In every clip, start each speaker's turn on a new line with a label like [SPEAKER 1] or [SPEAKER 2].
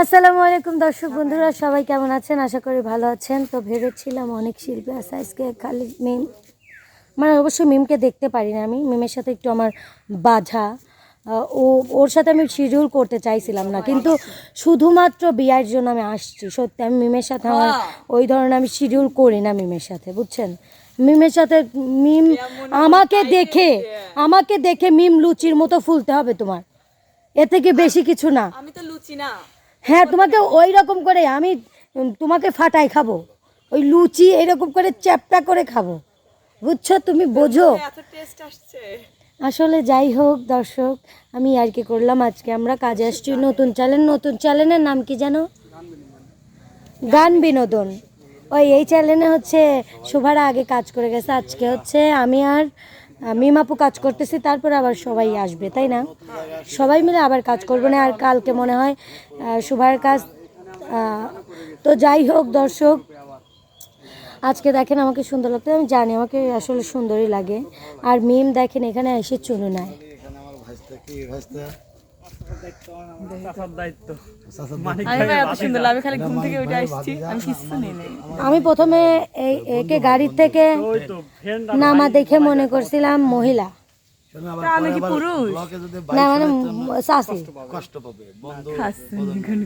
[SPEAKER 1] আসসালামু আলাইকুম দর্শক বন্ধুরা সবাই কেমন আছেন? আশা করি ভালো আছেন। তো ভেবেছিলাম অনেক শিল্পী আছে আজকে খালি মিম মানে অবশ্যই মিমকে দেখতে পারি না আমি। মিমের সাথে একটু আমার বাধা। ও ওর সাথে আমি শিডিউল করতে চাইছিলাম না কিন্তু শুধুমাত্র বিয়ের জন্য আমি আসছি। সত্যি আমি মিমের সাথে আমার ওই ধরনের আমি শিডিউল করি না মিমের সাথে বুঝছেন? মিমের সাথে মিম আমাকে দেখে আমাকে দেখে মিম লুচির মতো ফুলতে হবে তোমার। এ থেকে বেশি কিছু না?
[SPEAKER 2] আমি তো লুচি না।
[SPEAKER 1] হ্যাঁ তোমাকে ওই রকম করে আমি তোমাকে ফাটাই খাব। ওই লুচি এরকম করে চ্যাপটা করে খাব। বুঝছ? তুমি বোঝো। আসলে যাই হোক দর্শক আমি আর কি করলাম আজকে? আমরা কাজে আসছি নতুন চ্যানেল নতুন চ্যানেলের নাম কি জানো? গান বিনোদন। ওই এই চ্যানেলে হচ্ছে শোভারা আগে কাজ করে গেছে। আজকে হচ্ছে আমি আর মিমাপু কাজ করতেছে, তারপর আবার সবাই আসবে, তাই না? সবাই মিলে আবার কাজ করবে না, আর কালকে মনে হয় সুভার কাজ তো যাই হোক দর্শক, আজকে দেখেন আমাকে সুন্দর লাগতো আমি জানি আমাকে আসলে সুন্দরই লাগে। আর মিম দেখেন এখানে এসে চুনু নেয়।
[SPEAKER 2] আমি
[SPEAKER 1] প্রথমে এই একে গাড়ির থেকে নামা দেখে মনে করছিলাম মহিলা।
[SPEAKER 2] আমি কি পুরুষ?
[SPEAKER 1] না মানে চাষি
[SPEAKER 3] কষ্ট পাবে। বন্ধু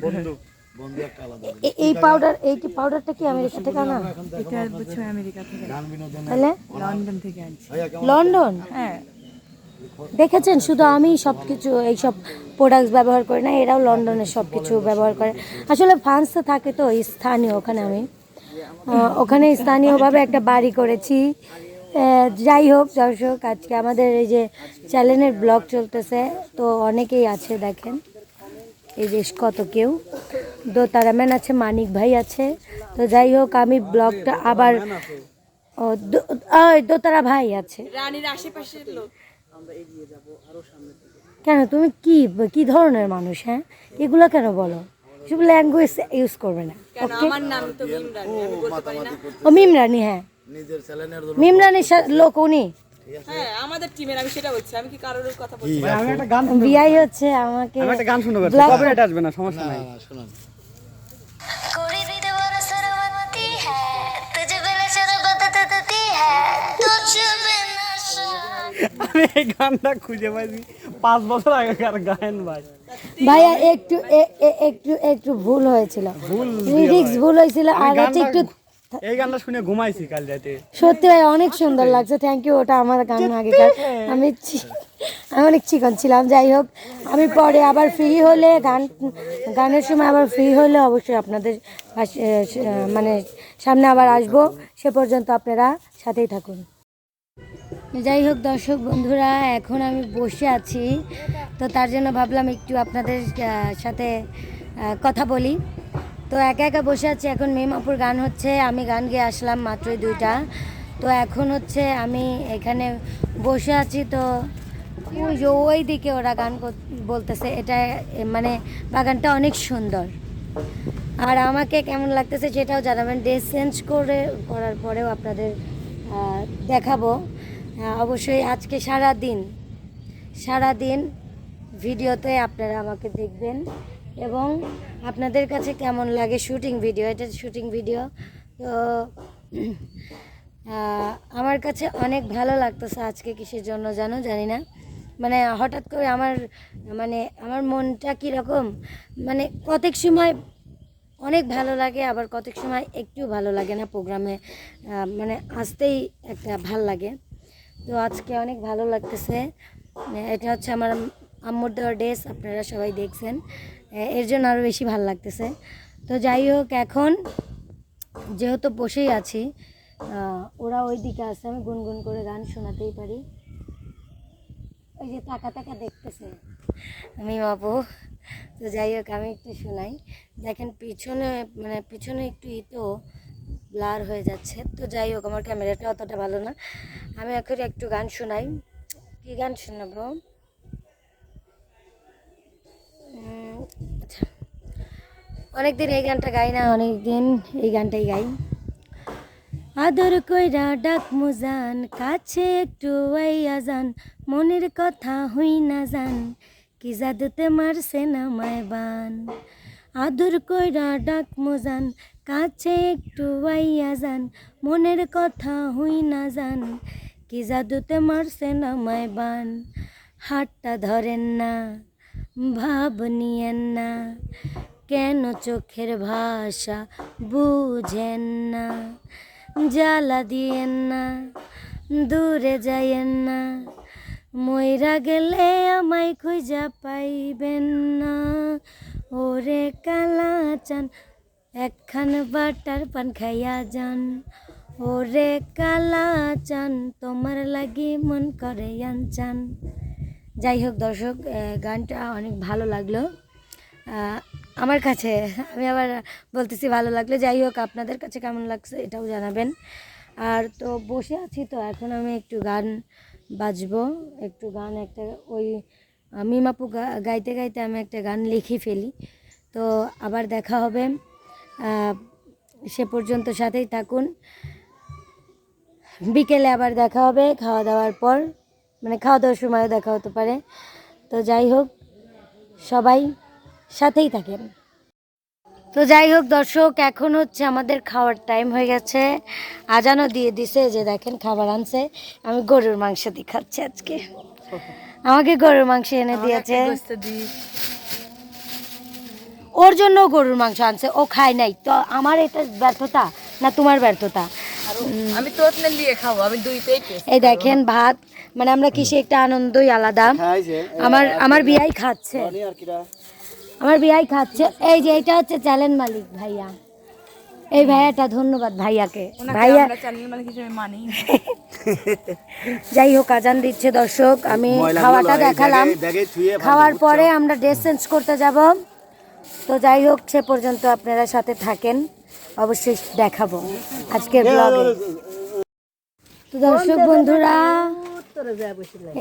[SPEAKER 2] বন্ধু
[SPEAKER 3] বন্ধু। একটা আলাদা
[SPEAKER 1] এ- এই পাউডার এই কি পাউডারটা কি আমেরিকা থেকে আনা?
[SPEAKER 2] এটা বুঝছ আমেরিকা থেকে।
[SPEAKER 1] তাহলে?
[SPEAKER 2] লন্ডন থেকে আনছি।
[SPEAKER 1] লন্ডন?
[SPEAKER 2] হ্যাঁ।
[SPEAKER 1] দেখেছেন শুধু আমি সবকিছু এইসব প্রোডাক্টস ব্যবহার করি না এরাও লন্ডনের সব কিছু ব্যবহার করে। আসলে ফ্রান্সে থাকে তো স্থানীয় ওখানে আমি। ওখানে স্থানীয়ভাবে একটা বাড়ি করেছি। যাই হোক দর্শক আজকে আমাদের এই যে চ্যানেলের ব্লগ চলতেছে তো অনেকেই আছে দেখেন। এই যে কত কেউ। দোতারাম্যান আছে মানিক ভাই আছে। তো যাই হোক আমি ব্লগটা আবার ও দো- ওই দোতারা ভাই আছে।
[SPEAKER 2] রানীর আশেপাশের লোক।
[SPEAKER 1] কেন? তুমি কি কি ধরনের মানুষ হ্যাঁ? এগুলো কেন বলো? সব ল্যাঙ্গুয়েজ ইউজ করবে না ও মিমরানি হ্যাঁ। মিমরানি লোক উনি? বিয়াই হচ্ছে আমাকে
[SPEAKER 4] আসবে না সমস্যা নাই। আমি গানটা খুঁজে পাইছি পাঁচ বছর আগেকার গান ভাই।
[SPEAKER 1] ভাইয়া একটু একটু একটু ভুল হয়েছিল। লিরিক্স ভুল হয়েছিল। আর হচ্ছে একটু
[SPEAKER 4] এই গানটা শুনে ঘুমাইছি কাল রাতে।
[SPEAKER 1] সত্যি ভাই অনেক সুন্দর লাগছে। থ্যাংক ইউ ওটা আমার গান আগেকার। আমি আমি অনেক চিকন ছিলাম। যাই হোক আমি পরে আবার ফ্রি হলে গান গানের সময় আবার ফ্রি হলে অবশ্যই আপনাদের মানে সামনে আবার আসব। সে পর্যন্ত আপনারা সাথেই থাকুন। যাই হোক দর্শক বন্ধুরা, এখন আমি বসে আছি। তো তার জন্য ভাবলাম একটু আপনাদের সাথে কথা বলি। তো একা একা বসে আছি, এখন মেমাপুর গান হচ্ছে, আমি গান গেয়ে আসলাম মাত্রই দুইটা। তো এখন হচ্ছে আমি এখানে বসে আছি, তো ওই দিকে ওরা গান বলতেছে, এটা মানে বাগানটা অনেক সুন্দর। আর আমাকে কেমন লাগতেছে সেটাও জানাবেন। ড্রেস চেঞ্জ করে, করার পরেও আপনাদের দেখাবো। অবশ্যই আজকে সারা দিন সারা দিন ভিডিওতে আপনারা আমাকে দেখবেন এবং আপনাদের কাছে কেমন লাগে শুটিং ভিডিও? এটা শুটিং ভিডিও। তো আমার কাছে অনেক ভালো লাগতেছে আজকে কিসের জন্য জানো? জানি না। মানে হঠাৎ করে আমার মানে আমার মনটা কীরকম? মানে কতক সময় অনেক ভালো লাগে, আবার কতক সময় একটু ভালো লাগে না প্রোগ্রামে মানে আসতেই একটা ভালো লাগে। তো আজকে অনেক ভালো লাগতেছে। এটা হচ্ছে আমার আম্মুর দেওয়ার ড্রেস, আপনারা সবাই দেখছেন। এর জন্য আরও বেশি ভালো লাগতেছে। তো যাই হোক, এখন যেহেতু বসেই আছি ওরা ওই দিকে আছে, আমি গুনগুন করে গান শোনাতেই পারি। ওই যে তাকা তাকা দেখতেছে। আমি বাবু তো যাই হোক, আমি একটু শোনাই। দেখেন, পিছনে মানে পিছনে একটু ইতো। ব্লার হয়ে যাচ্ছে। তো যাই হোক, আমার ক্যামেরাটা অতটা ভালো না। আমি এখন একটু গান শোনাই। কী গান শোনাবো? আচ্ছা। অনেকদিন এই গানটা গাই না, অনেকদিন এই গানটাই গাই। আদর কইরা ডাক মুজান, কাছে একটু আইয়া যান, মনের কথা হই না যান, কি জাদুতে মারছে না মায় বান। আদর কইরা ডাক মোজান কাছে একটু আইয়া যান, মনের কথা হুই না যান কি জাদুতে মারছে না মায় বান? হাতটা ধরেন না, ভাব নিয়েন না। কেন চোখের ভাষা বুঝেন না? জ্বালা দিয়েন না, দূরে যাইয়েন না। ময়রা গেলে আমায় খুঁজা পাইবেন না। ওরে কালা চান একখান বাটার পান খাইয়া যান। ওরে কালা চান, তোমার লাগি মন করে আনচান। যাই হোক দর্শক গানটা অনেক ভালো লাগল। আমার কাছে, আমি আবার বলতেছি ভালো লাগল। যাই হোক, আপনাদের কাছে কেমন লাগছে এটাও জানাবেন। আর তো বসে আছি তো, এখন আমি একটু গান বাজবো। একটু গান একটা, ওই মিমাপু গাইতে গাইতে আমি একটা গান লিখে ফেলি। তো আবার দেখা হবে। সে পর্যন্ত সাথেই থাকুন। বিকেলে আবার দেখা হবে খাওয়া দাওয়ার পর। মানে খাওয়া দাওয়ার সময়ও দেখা হতে পারে। তো যাই হোক সবাই সাথেই থাকেন। তো যাই হোক দর্শক এখন হচ্ছে আমাদের খাওয়ার টাইম হয়ে গেছে। আজানও দিয়ে দিছে যে দেখেন খাবার আনছে। আমি গরুর মাংস দিয়ে খাচ্ছি আজকে। আমাকে গরুর মাংস এনে দিয়েছে। ওর জন্য গরুর মাংস আনছে ও খায় নাই। তো আমার এটা ব্যর্থতা না তোমার ব্যর্থতা?
[SPEAKER 2] আমি তোর নিয়ে খাব আমি দুই পেটে
[SPEAKER 1] এই দেখেন ভাত মানে আমরা কিসে একটা আনন্দই আলাদা। আমার আমার বিয়াই খাচ্ছে। আমার বিয়াই খাচ্ছে। এই যে এটা হচ্ছে চ্যালেঞ্জ মালিক ভাইয়া। এই ভাইয়াটা ধন্যবাদ ভাইয়াকে। ভাইয়া যাই হোক আজান দিচ্ছে দর্শক। আমি খাওয়াটা দেখালাম। খাওয়ার পরে আমরা ড্রেস চেঞ্জ করতে যাব। তো যাই হোক সে পর্যন্ত আপনারা সাথে থাকেন। অবশ্যই দেখাবো আজকের ব্লগে তো দর্শক বন্ধুরা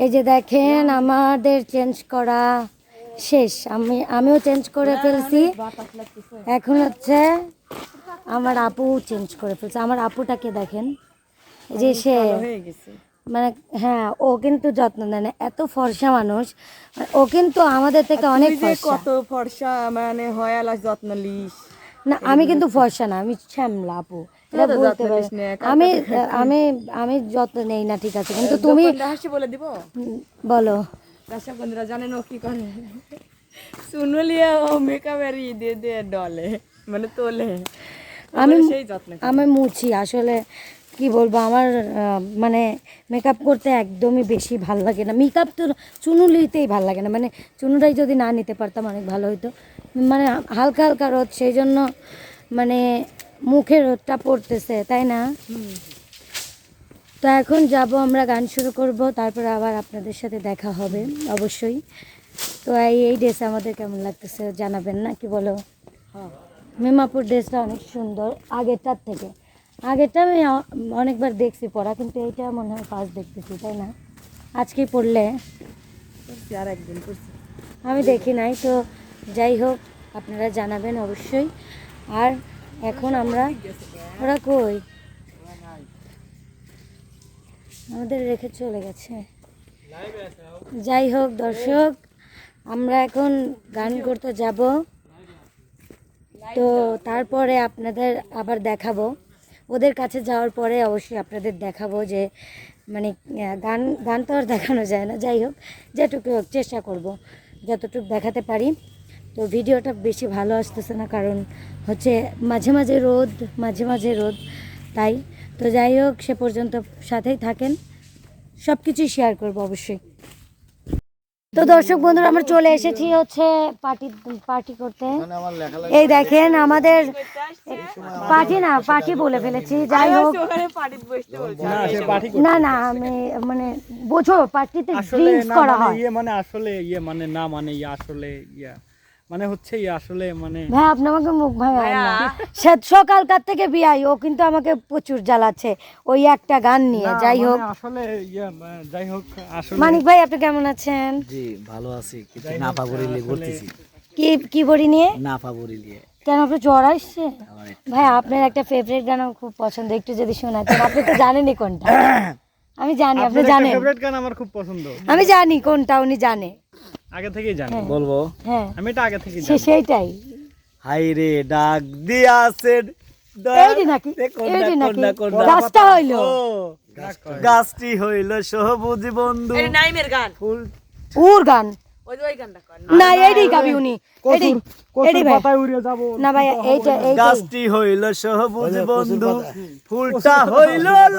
[SPEAKER 1] এই যে দেখেন আমাদের চেঞ্জ করা শেষ। আমি আমিও চেঞ্জ করে ফেলছি। এখন হচ্ছে আমার আপু চেঞ্জ করে ফেলছে। আমার আপুটাকে দেখেন। এই যে সে
[SPEAKER 2] হয়ে গেছে।
[SPEAKER 1] মানে হ্যাঁ ও কিন্তু যত্ন নেয় না। এত ফর্সা মানুষ। ও কিন্তু আমাদের থেকে অনেক
[SPEAKER 2] কত ফর্সা মানে হয় আলাস যত্ন লিস
[SPEAKER 1] না আমি কিন্তু ফর্সা না আমি শ্যামলা আপু। আমি আমি আমি যত্ন নেই না ঠিক আছে। কিন্তু তুমি
[SPEAKER 2] বলে দিব?
[SPEAKER 1] বলো।
[SPEAKER 2] দর্শক বন্ধুরা জানেন ও কি করে। শুনলিয়া ও মেকআপের ই দিয়ে দিয়ে ডলে মানে তোলে।
[SPEAKER 1] আমি
[SPEAKER 2] সেই যত্ন
[SPEAKER 1] আমি মুছি আসলে কি বলব আমার মানে মেকআপ করতে একদমই বেশি ভালো লাগে না। মেকআপ তো চুনু নিতেই ভালো লাগে না। মানে চুনুটাই যদি না নিতে পারতাম অনেক ভালো হতো মানে হালকা হালকা রোদ সেই জন্য মানে মুখে রোদটা পড়তেছে তাই না? তো এখন যাব আমরা গান শুরু করব তারপর আবার আপনাদের সাথে দেখা হবে অবশ্যই। তো এই এই ড্রেস আমাদের কেমন লাগতেছে জানাবেন না কি বলো? মেমাপুর ড্রেসটা অনেক সুন্দর আগেরটার থেকে। আগেরটা আমি অনেকবার দেখছি পড়া কিন্তু এইটা মনে হয় ফার্স্ট দেখতেছি তাই না? আজকেই পড়লে?
[SPEAKER 2] আর একদিন করছি
[SPEAKER 1] আমি দেখি নাই তো যাই হোক আপনারা জানাবেন অবশ্যই। আর এখন আমরা ওরা কই? আমাদের রেখে চলে গেছে। যাই হোক দর্শক আমরা এখন গান করতে যাব। তো তারপরে আপনাদের আবার দেখাবো। ওদের কাছে যাওয়ার পরে অবশ্যই আপনাদের দেখাবো যে মানে গান গান তো আর দেখানো যায় না। যাই হোক, যেটুকু হোক, চেষ্টা করব যতটুকু দেখাতে পারি। তো ভিডিওটা বেশি ভালো আসতেছে না, কারণ হচ্ছে মাঝে মাঝে রোদ, মাঝে মাঝে রোদ, তাই। তো যাই হোক, সে পর্যন্ত সাথেই থাকেন। সব কিছুই শেয়ার করব অবশ্যই। তো দর্শক বন্ধুরা আমরা চলে এসেছি হচ্ছে পার্টি পার্টি করতে। এই দেখেন আমাদের পার্টি না পার্টি বলে ফেলেছি যাই হোক।
[SPEAKER 2] ওখানে পার্টিতে বসতে বলছে।
[SPEAKER 4] না
[SPEAKER 1] না আমি মানে বোঝো পার্টিতে
[SPEAKER 4] আসলে
[SPEAKER 1] ড্রিঙ্কস করা
[SPEAKER 4] মানে
[SPEAKER 1] হয়।
[SPEAKER 4] ইয়ে মানে আসলে ইয়ে মানে না মানে ইয়ে আসলে ইয়া। মানে হচ্ছে আসলে মানে
[SPEAKER 1] ভাই আপনি আমাকে মুখ ভাঙায় না। সে সকালকার থেকে বিয়াই ও কিন্তু আমাকে প্রচুর জ্বালাচ্ছে ওই একটা গান নিয়ে যাই
[SPEAKER 4] মানে
[SPEAKER 1] হোক।
[SPEAKER 4] আসলে ইয়ে যাই হোক আসলে
[SPEAKER 1] মানিক ভাই আপনি কেমন আছেন?
[SPEAKER 3] জি ভালো আছি। কিছু না পাবরিলি করতেছি
[SPEAKER 1] কি কি বড়ি নিয়ে?
[SPEAKER 3] না পাবরিলি
[SPEAKER 1] কেন আপনার জ্বর আসছে? ভাই আপনার একটা ফেভারিট গান আমার খুব পছন্দ একটু যদি শোনাতেন আপনি তো জানেনই কোনটা। আমি জানি আপনি জানেন।
[SPEAKER 4] ফেভারিট গান আমার খুব পছন্দ।
[SPEAKER 1] আমি জানি কোনটা উনি জানে।
[SPEAKER 4] আগে থেকেই জানি।
[SPEAKER 3] বলব?
[SPEAKER 1] হ্যাঁ।
[SPEAKER 4] আমি এটা আগে থেকেই
[SPEAKER 1] সে
[SPEAKER 4] জানি।
[SPEAKER 1] সেইটাই।
[SPEAKER 3] হাই রে ডাক না।
[SPEAKER 1] গাছটা হইল।
[SPEAKER 3] ও, গাছটি হইল। সবুজ বন্ধু।
[SPEAKER 2] এটা নাইমের গান।
[SPEAKER 3] ফুল
[SPEAKER 1] গান।
[SPEAKER 2] ওই যে ওই গানটা কর।
[SPEAKER 1] না এইটাই গাবি উনি। না ভাই এইটা
[SPEAKER 3] গাছটি হইল সবুজ বন্ধু। ফুলটা হইল লাল।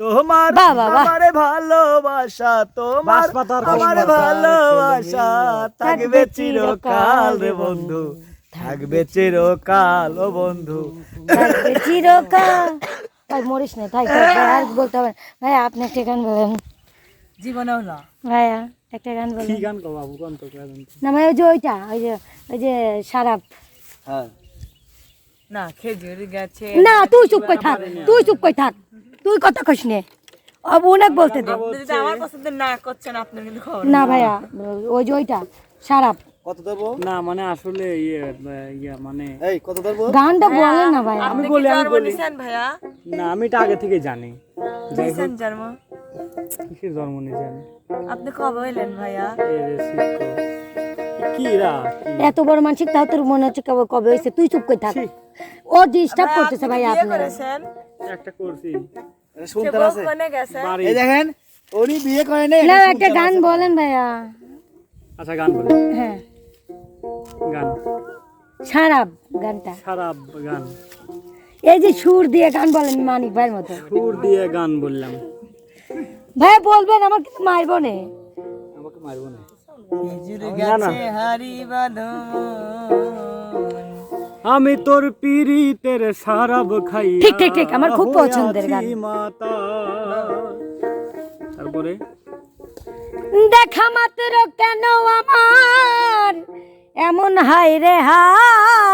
[SPEAKER 3] তোমার। আমারে ভালোবাসা তোমার আমার ভালোবাসা। থাকবে চিরকাল রে বন্ধু। থাকবে চিরকাল ও বন্ধু।
[SPEAKER 1] থাকবে চিরকাল। ভাই মরিস না। থাক আর বলতে হবে। ভাই আপনি একটা গান বলেন।
[SPEAKER 2] জীবনে হলো
[SPEAKER 1] ভাইয়া একটা গান
[SPEAKER 4] কি গান বাবু? কোন তো গান?
[SPEAKER 1] না ভাই ওই যে ওইটা ওই যে ওই যে সারাপ।
[SPEAKER 3] হ্যাঁ।
[SPEAKER 2] না খেজুর গাছে
[SPEAKER 1] না তুই চুপ করে থাক। তুই চুপ করে থাক। তুই কথা কইস নে। অনেক বলতে দে।
[SPEAKER 2] আমার পছন্দ না করছেন আপনার কিন্তু খবর
[SPEAKER 1] না ভাইয়া ওই যে ওইটা সারাপ।
[SPEAKER 3] কত দেবো
[SPEAKER 4] না মানে আসলে ইয়ে ইয়া মানে
[SPEAKER 3] এই কত দেবো
[SPEAKER 1] গানটা বলেন না ভাইয়া।
[SPEAKER 2] আপনি কি জন্ম নিছেন ভাইয়া?
[SPEAKER 4] না আমি এটা আগে থেকে জানি। যাই
[SPEAKER 2] জন্ম?
[SPEAKER 4] কিসের জন্ম নিয়েছেন
[SPEAKER 2] আপনি কবে হইলেন ভাইয়া।
[SPEAKER 4] কি রা?
[SPEAKER 1] এত বড় মানসিক তাও তোর মনে হচ্ছে কবে কবে হয়েছে? তুই চুপ করে থাক। ও ডিস্টার্ব করতেছে ভাইয়া
[SPEAKER 2] বিয়ে
[SPEAKER 1] আপনার।
[SPEAKER 2] করেছেন।
[SPEAKER 4] একটা করছি।
[SPEAKER 3] শুনতে আছে।
[SPEAKER 2] কোনে গেছে।
[SPEAKER 4] বাড়ি।
[SPEAKER 3] এই দেখেন উনি বিয়ে করে নেই
[SPEAKER 1] না একটা গান বলেন ভাইয়া।
[SPEAKER 4] আচ্ছা গান বলে
[SPEAKER 1] হ্যাঁ।
[SPEAKER 4] গান।
[SPEAKER 1] সারাপ গানটা।
[SPEAKER 4] খারাপ গান।
[SPEAKER 1] এই যে সুর দিয়ে গান বলেন মানিক ভাইয়ের মতো।
[SPEAKER 4] সুর দিয়ে গান বললাম।
[SPEAKER 1] ভাই বলবেন আমার কিন্তু মারবো না।
[SPEAKER 4] আমাকে মারবো না। আমি তোর পিরিতের সারাব খাই
[SPEAKER 1] ঠিক, ঠিক, ঠিক, আমার খুব পছন্দের গান।
[SPEAKER 4] মাতা। তারপরে?
[SPEAKER 1] দেখা মাত্র কেন আমার? এমন হাই রে হাই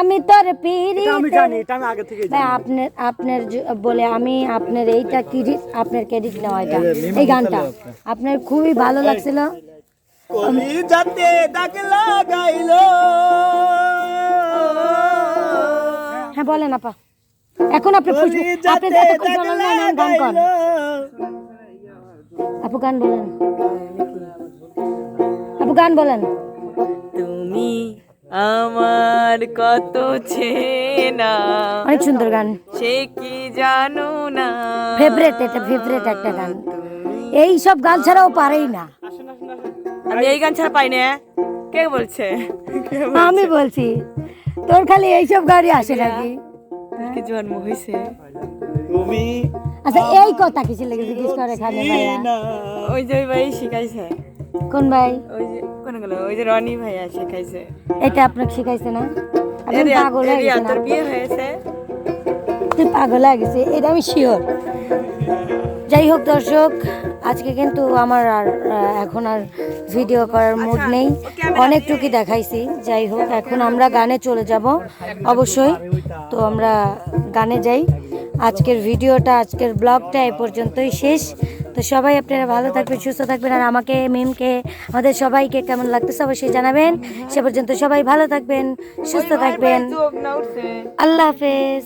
[SPEAKER 1] আমি তোর পিড়ি
[SPEAKER 4] আমি জানি এটা আমি আগে থেকে
[SPEAKER 1] ভাই আপনার আপনার বলে আমি আপনার এইটা ক্রেডিট আপনার ক্রেডিট নেওয়া এটা। এই গানটা। আপনার। খুবই ভালো লাগছিল।
[SPEAKER 3] কলি যাতে ডাক লাগাইলো।
[SPEAKER 1] হ্যাঁ বলেন আপা। এখন আপনি খুশি আপনি না, গান কর আপু গান বলেন। আপু গান বলেন।
[SPEAKER 2] তুমি আমার কত চেনা?
[SPEAKER 1] অনেক সুন্দর গান।
[SPEAKER 2] সে কি জানো না?
[SPEAKER 1] ফেভারেট এটা ফেভারেট একটা গান। এই সব গান ছাড়াও পারেই না।
[SPEAKER 2] আমি এই গান ছাড়া পাই না কে বলছে?
[SPEAKER 1] আমি বলছি তোর খালি এইসব গাড়ি আসে নাকি?
[SPEAKER 2] কি জন্ম হয়েছে?
[SPEAKER 3] তুমি
[SPEAKER 1] আচ্ছা এই কথা কিছু লেগে জিজ্ঞেস করে এখানে ভাইয়া।
[SPEAKER 2] ওই যে ভাই শিখাইছে।
[SPEAKER 1] কোন ভাই?
[SPEAKER 2] ওই যে কোন গেল? ওই যে রনি ভাইয়া শিখাইছে
[SPEAKER 1] এটা আপনাকে শিখাইছে না? আপনি পাগল হয়ে গেছেন
[SPEAKER 2] তোর বিয়ে হয়েছে?
[SPEAKER 1] তুই পাগল হয়ে গেছে এটা আমি শিওর যাই হোক দর্শক আজকে কিন্তু আমার আর এখন আর ভিডিও করার মুড নেই। অনেকটুকু দেখাইছি। যাই হোক এখন আমরা গানে চলে যাব। অবশ্যই তো আমরা গানে যাই। আজকের ভিডিওটা আজকের ব্লগটা এ পর্যন্তই শেষ। তো সবাই আপনারা ভালো থাকবেন সুস্থ থাকবেন আর আমাকে মিমকে আমাদের সবাইকে কেমন লাগতেছে অবশ্যই জানাবেন। সে পর্যন্ত সবাই ভালো থাকবেন সুস্থ থাকবেন। আল্লাহ হাফেজ।